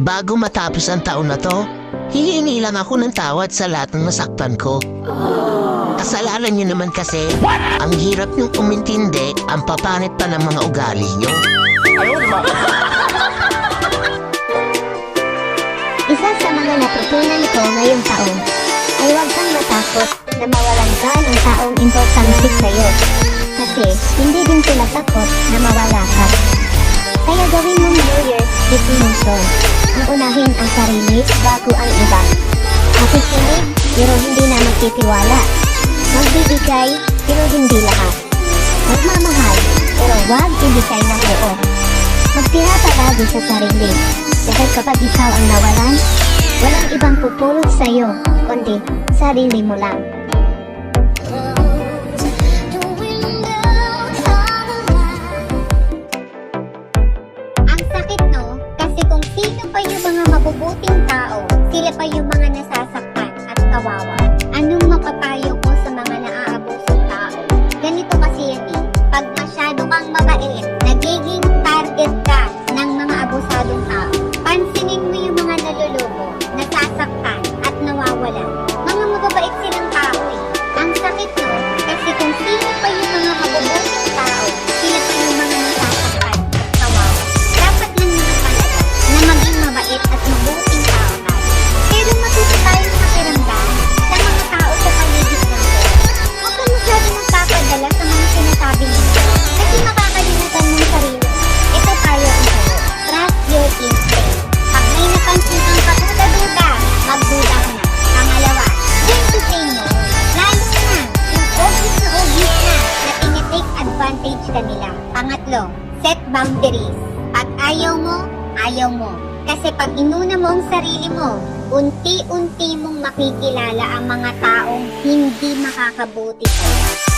bago matapos ang taon na to, hihingi lang ako ng tawad sa lahat ng nasaktan ko. Kasalanan niyo naman kasi, ang hirap niyong umintindi ang papanit pa ng mga ugali niyo. Isa sa mga natutunan ko ngayong taon ay huwag kang matakot na mawalan ka ng taong importante sa'yo. Kasi hindi din sila takot na mawala ka. Kaya gawin mong New Year's resolution. Unahin ang sarili bago ang iba. Makikinig pero hindi na magtitiwala. Magbibigay pero hindi lahat. Magmamahal pero huwag ibigay ng oo. Magtira palagi sa sarili. Dahil kapag ikaw ang nawalan, walang ibang pupulot sa'yo, kundi sarili mo lang. Pa yung mga nasasaktan at kawawa. Anong mapapayo advantage ka nila. Pangatlo, set boundaries. Pag ayaw mo, ayaw mo. Kasi pag inuna mo ang sarili mo, unti-unti mong makikilala ang mga taong hindi makakabuti sa'yo.